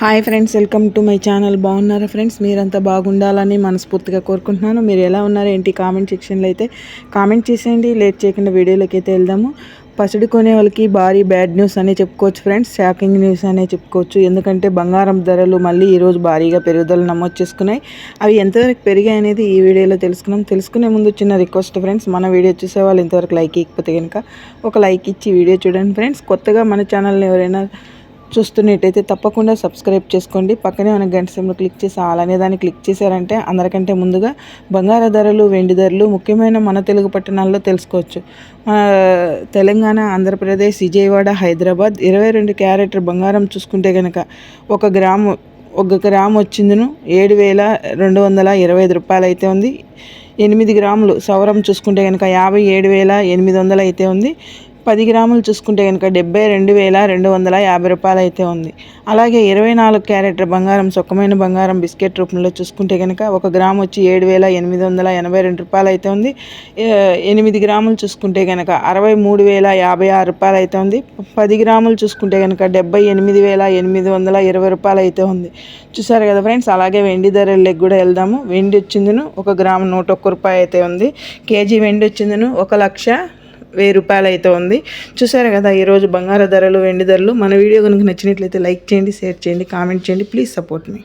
Hi friends welcome to my channel. బాగున్నారా friends? మీరంతా బాగుండాలని మనస్ఫూర్తిగా కోరుకుంటున్నాను. మీరు ఎలా ఉన్నారు ఏంటి కామెంట్ సెక్షన్లో అయితే కామెంట్ చేసేయండి. లేట్ చేయకుండా వీడియోలోకి అయితే వెళ్దాము. పసిడి కొనే వాళ్ళకి భారీ బ్యాడ్ న్యూస్ అనే చెప్పుకోవచ్చు ఫ్రెండ్స్. షాకింగ్ న్యూస్ అనే చెప్పుకోవచ్చు. ఎందుకంటే బంగారం ధరలు మళ్ళీ ఈరోజు భారీగా పెరుగుదల నమోదు చేసుకున్నాయి. అవి ఎంతవరకు పెరిగాయి అనేది ఈ వీడియోలో తెలుసుకున్నాం తెలుసుకునే ముందు చిన్న రిక్వెస్ట్ ఫ్రెండ్స్. మన వీడియో చూసే వాళ్ళు ఇంతవరకు లైక్ ఇకపోతే కనుక ఒక లైక్ ఇచ్చి వీడియో చూడండి ఫ్రెండ్స్. కొత్తగా మన ఛానల్ని ఎవరైనా చూస్తున్నట్టయితే తప్పకుండా సబ్స్క్రైబ్ చేసుకోండి. పక్కనే ఉన్న గంట సింబల్ క్లిక్ చేసి అలానే దాన్ని క్లిక్ చేశారంటే అందరికంటే ముందుగా బంగారు ధరలు వెండి ధరలు ముఖ్యమైన మన తెలుగు పట్టణాల్లో తెలుసుకోవచ్చు. తెలంగాణ ఆంధ్రప్రదేశ్ విజయవాడ హైదరాబాద్ ఇరవై రెండు క్యారెట్ బంగారం చూసుకుంటే కనుక ఒక గ్రాము ఒక గ్రామ్ వచ్చిందిను ఏడు వేల రెండు వందల ఇరవై ఐదు రూపాయలు అయితే ఉంది. ఎనిమిది గ్రాములు సౌరం చూసుకుంటే కనుక యాభై ఏడు వేల ఎనిమిది వందలు అయితే ఉంది. పది గ్రాములు చూసుకుంటే కనుక డెబ్బై రెండు వేల రెండు వందల యాభై రూపాయలు అయితే ఉంది. అలాగే ఇరవై నాలుగు క్యారెట్ బంగారం సొక్కమైన బంగారం బిస్కెట్ రూపంలో చూసుకుంటే కనుక ఒక గ్రామ్ వచ్చి ఏడు వేల ఎనిమిది వందల ఎనభై రెండు రూపాయలు అయితే ఉంది. ఎనిమిది గ్రాములు చూసుకుంటే కనుక అరవై మూడు వేల యాభై ఆరు రూపాయలు అయితే ఉంది. పది గ్రాములు చూసుకుంటే కనుక డెబ్బై ఎనిమిది వేల ఎనిమిది వందల ఇరవై రూపాయలు అయితే ఉంది. చూసారు కదా ఫ్రెండ్స్ అలాగే వెండి ధరలకు కూడా వెళ్దాము. వెండి వచ్చిందిను ఒక గ్రాము నూట ఒక్క రూపాయి అయితే ఉంది. కేజీ వెండి వచ్చిందిను ఒక లక్ష వెయ్యి రూపాయలు అయితే ఉంది. చూసారు కదా ఈరోజు బంగారు ధరలు వెండి ధరలు. మన వీడియో కనుక నచ్చినట్లయితే లైక్ చేయండి షేర్ చేయండి కామెంట్ చేయండి. Please support me.